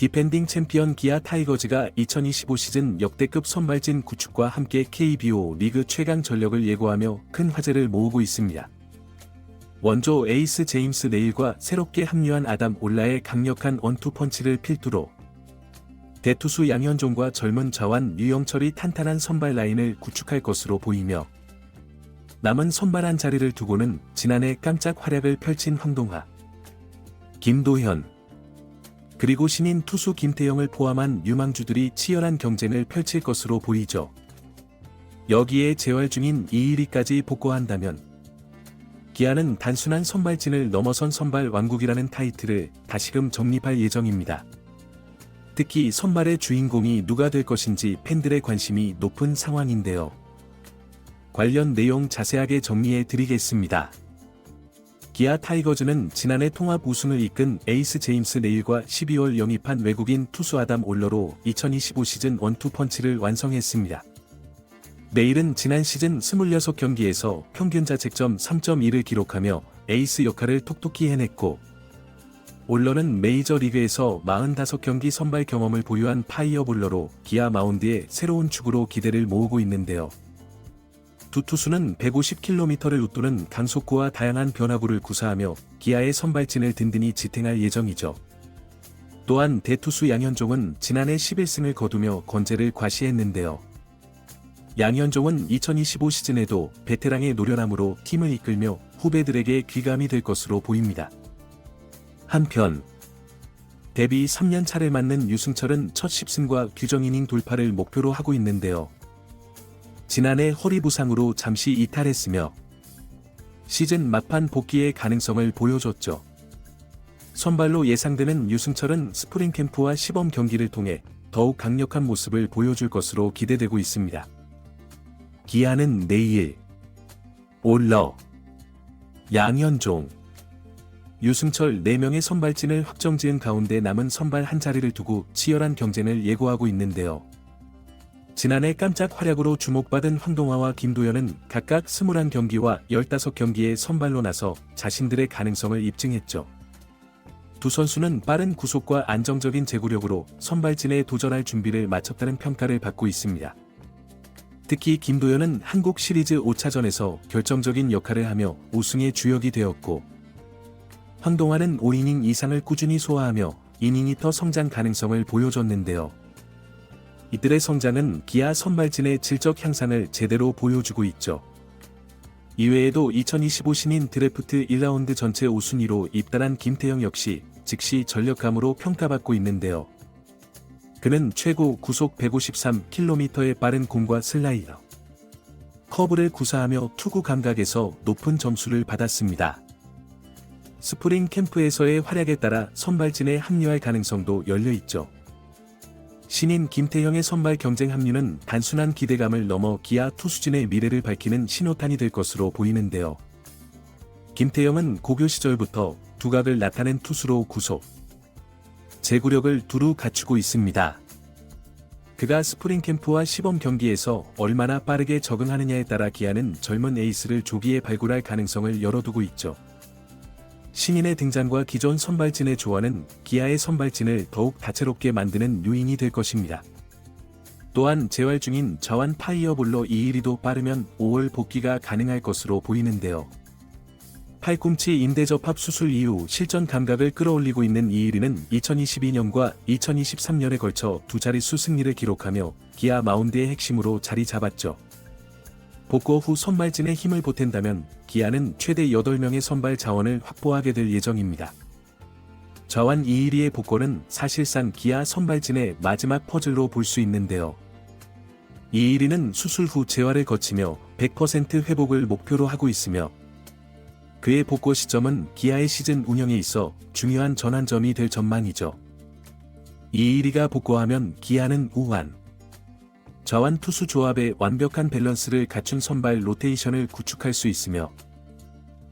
디펜딩 챔피언 기아 타이거즈가 2025 시즌 역대급 선발진 구축과 함께 KBO 리그 최강 전력을 예고하며 큰 화제를 모으고 있습니다. 원조 에이스 제임스 네일과 새롭게 합류한 아담 올라의 강력한 원투펀치를 필두로 대투수 양현종과 젊은 자완 유영철이 탄탄한 선발 라인을 구축할 것으로 보이며 남은 선발 한 자리를 두고는 지난해 깜짝 활약을 펼친 황동하, 김도현, 그리고 신인 투수 김태형을 포함한 유망주들이 치열한 경쟁을 펼칠 것으로 보이죠. 여기에 재활 중인 이일이까지 복구한다면 기아는 단순한 선발진을 넘어선 선발 왕국이라는 타이틀을 다시금 정립할 예정입니다. 특히 선발의 주인공이 누가 될 것인지 팬들의 관심이 높은 상황인데요. 관련 내용 자세하게 정리해 드리겠습니다. 기아 타이거즈는 지난해 통합 우승을 이끈 에이스 제임스 네일과 12월 영입한 외국인 투수 아담 올러로 2025 시즌 원투펀치를 완성했습니다. 네일은 지난 시즌 26경기에서 평균 자책점 3.1을 기록하며 에이스 역할을 톡톡히 해냈고 올러는 메이저리그에서 45경기 선발 경험을 보유한 파이어볼러로 기아 마운드의 새로운 축으로 기대를 모으고 있는데요. 두 투수는 150km를 웃도는 강속구와 다양한 변화구를 구사하며 기아의 선발진을 든든히 지탱할 예정이죠. 또한 대투수 양현종은 지난해 11승을 거두며 건재를 과시했는데요. 양현종은 2025 시즌에도 베테랑의 노련함으로 팀을 이끌며 후배들에게 귀감이 될 것으로 보입니다. 한편 데뷔 3년 차를 맞는 유승철은 첫 10승과 규정 이닝 돌파를 목표로 하고 있는데요. 지난해 허리 부상으로 잠시 이탈했으며 시즌 막판 복귀의 가능성을 보여줬죠. 선발로 예상되는 유승철은 스프링 캠프와 시범 경기를 통해 더욱 강력한 모습을 보여줄 것으로 기대되고 있습니다. 기아는 내일 올러 양현종 유승철 4명의 선발진을 확정 지은 가운데 남은 선발 한 자리를 두고 치열한 경쟁을 예고하고 있는데요. 지난해 깜짝 활약으로 주목받은 황동화와 김도현은 각각 21경기와 15경기에 선발로 나서 자신들의 가능성을 입증했죠. 두 선수는 빠른 구속과 안정적인 제구력으로 선발진에 도전할 준비를 마쳤다는 평가를 받고 있습니다. 특히 김도현은 한국 시리즈 5차전에서 결정적인 역할을 하며 우승의 주역이 되었고 황동화는 5이닝 이상을 꾸준히 소화하며 이닝이 더 성장 가능성을 보여줬는데요. 이들의 성장은 기아 선발진의 질적 향상을 제대로 보여주고 있죠. 이외에도 2025 신인 드래프트 1라운드 전체 우순위로 입단한 김태형 역시 즉시 전력감으로 평가받고 있는데요. 그는 최고 구속 153km의 빠른 공과 슬라이더, 커브를 구사하며 투구 감각에서 높은 점수를 받았습니다. 스프링 캠프에서의 활약에 따라 선발진에 합류할 가능성도 열려 있죠. 신인 김태형의 선발 경쟁 합류는 단순한 기대감을 넘어 기아 투수진의 미래를 밝히는 신호탄이 될 것으로 보이는데요. 김태형은 고교 시절부터 두각을 나타낸 투수로 구속, 제구력을 두루 갖추고 있습니다. 그가 스프링 캠프와 시범 경기에서 얼마나 빠르게 적응하느냐에 따라 기아는 젊은 에이스를 조기에 발굴할 가능성을 열어두고 있죠. 신인의 등장과 기존 선발진의 조화는 기아의 선발진을 더욱 다채롭게 만드는 요인이 될 것입니다. 또한 재활 중인 저완 파이어볼러 이일이도 빠르면 5월 복귀가 가능할 것으로 보이는데요. 팔꿈치 임대 접합 수술 이후 실전 감각을 끌어올리고 있는 이일이는 2022년과 2023년에 걸쳐 두 자릿수 승리를 기록하며 기아 마운드의 핵심으로 자리 잡았죠. 복구 후 선발진에 힘을 보탠다면 기아는 최대 8명의 선발 자원을 확보하게 될 예정입니다. 저완 이일이의 복권은 사실상 기아 선발진의 마지막 퍼즐로 볼 수 있는데요. 이일이는 수술 후 재활을 거치며 100% 회복을 목표로 하고 있으며 그의 복구 시점은 기아의 시즌 운영에 있어 중요한 전환점이 될 전망이죠. 이일이가 복구하면 기아는 우환, 저완 투수 조합의 완벽한 밸런스를 갖춘 선발 로테이션을 구축할 수 있으며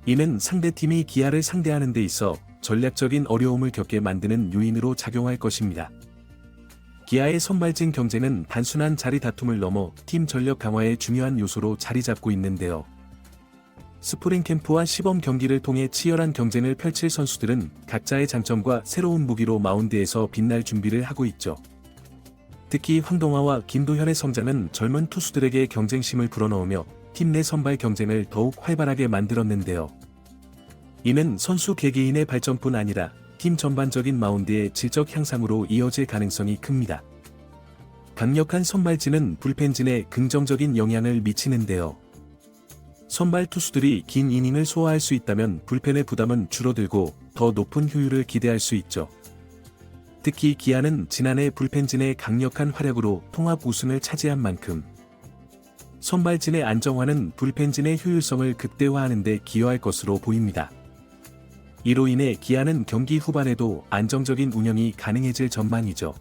이는 상대팀이 기아를 상대하는 데 있어 전략적인 어려움을 겪게 만드는 요인으로 작용할 것입니다. 기아의 선발진 경쟁은 단순한 자리 다툼을 넘어 팀 전력 강화의 중요한 요소로 자리 잡고 있는데요. 스프링 캠프와 시범 경기를 통해 치열한 경쟁을 펼칠 선수들은 각자의 장점과 새로운 무기로 마운드에서 빛날 준비를 하고 있죠. 특히 황동화와 김도현의 성장은 젊은 투수들에게 경쟁심을 불어넣으며 팀 내 선발 경쟁을 더욱 활발하게 만들었는데요. 이는 선수 개개인의 발전뿐 아니라 팀 전반적인 마운드의 질적 향상으로 이어질 가능성이 큽니다. 강력한 선발진은 불펜진에 긍정적인 영향을 미치는데요. 선발 투수들이 긴 이닝을 소화할 수 있다면 불펜의 부담은 줄어들고 더 높은 효율을 기대할 수 있죠. 특히 기아는 지난해 불펜진의 강력한 활약으로 통합 우승을 차지한 만큼 선발진의 안정화는 불펜진의 효율성을 극대화하는 데 기여할 것으로 보입니다. 이로 인해 기아는 경기 후반에도 안정적인 운영이 가능해질 전망이죠.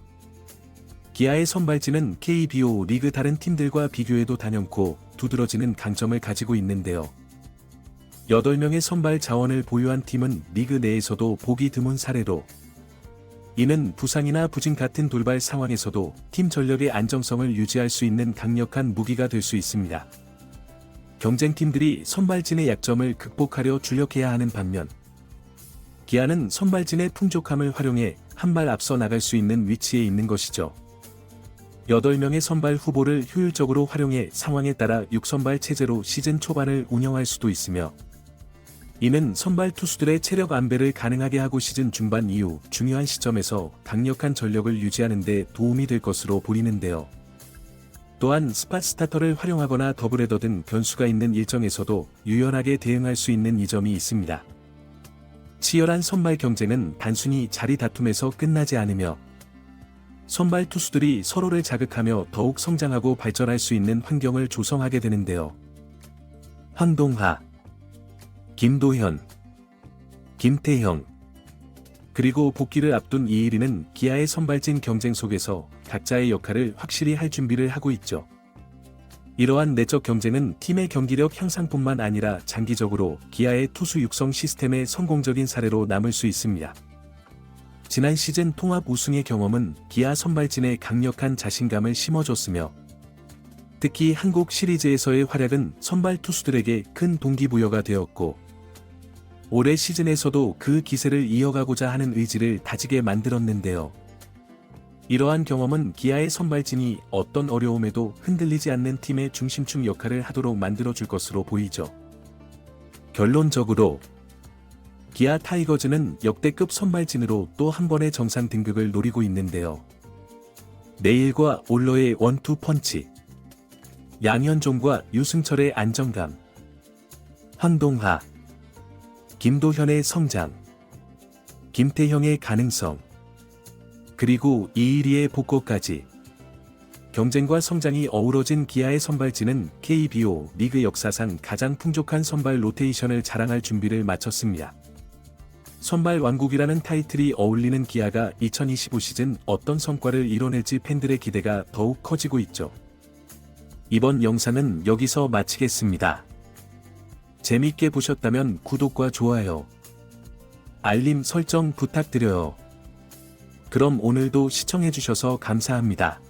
기아의 선발진은 KBO 리그 다른 팀들과 비교해도 단연코 두드러지는 강점을 가지고 있는데요. 8명의 선발 자원을 보유한 팀은 리그 내에서도 보기 드문 사례로 이는 부상이나 부진 같은 돌발 상황에서도 팀 전력의 안정성을 유지할 수 있는 강력한 무기가 될 수 있습니다. 경쟁팀들이 선발진의 약점을 극복하려 주력해야 하는 반면 기아는 선발진의 풍족함을 활용해 한 발 앞서 나갈 수 있는 위치에 있는 것이죠. 8명의 선발 후보를 효율적으로 활용해 상황에 따라 6선발 체제로 시즌 초반을 운영할 수도 있으며 이는 선발 투수들의 체력 안배를 가능하게 하고 시즌 중반 이후 중요한 시점에서 강력한 전력을 유지하는 데 도움이 될 것으로 보이는데요. 또한 스팟 스타터를 활용하거나 더블헤더 등 변수가 있는 일정에서도 유연하게 대응할 수 있는 이점이 있습니다. 치열한 선발 경쟁은 단순히 자리 다툼에서 끝나지 않으며 선발 투수들이 서로를 자극하며 더욱 성장하고 발전할 수 있는 환경을 조성하게 되는데요. 황동하, 김도현, 김태형, 그리고 복귀를 앞둔 이일이는 기아의 선발진 경쟁 속에서 각자의 역할을 확실히 할 준비를 하고 있죠. 이러한 내적 경쟁은 팀의 경기력 향상뿐만 아니라 장기적으로 기아의 투수 육성 시스템의 성공적인 사례로 남을 수 있습니다. 지난 시즌 통합 우승의 경험은 기아 선발진에 강력한 자신감을 심어줬으며 특히 한국 시리즈에서의 활약은 선발 투수들에게 큰 동기부여가 되었고 올해 시즌에서도 그 기세를 이어가고자 하는 의지를 다지게 만들었는데요. 이러한 경험은 기아의 선발진이 어떤 어려움에도 흔들리지 않는 팀의 중심축 역할을 하도록 만들어줄 것으로 보이죠. 결론적으로 기아 타이거즈는 역대급 선발진으로 또 한 번의 정상 등극을 노리고 있는데요. 내일과 올러의 원투 펀치, 양현종과 유승철의 안정감, 황동하, 김도현의 성장, 김태형의 가능성, 그리고 이일이의 복고까지 경쟁과 성장이 어우러진 기아의 선발진은 KBO 리그 역사상 가장 풍족한 선발 로테이션을 자랑할 준비를 마쳤습니다. 선발 왕국이라는 타이틀이 어울리는 기아가 2025 시즌 어떤 성과를 이뤄낼지 팬들의 기대가 더욱 커지고 있죠. 이번 영상은 여기서 마치겠습니다. 재밌게 보셨다면 구독과 좋아요, 알림 설정 부탁드려요. 그럼 오늘도 시청해주셔서 감사합니다.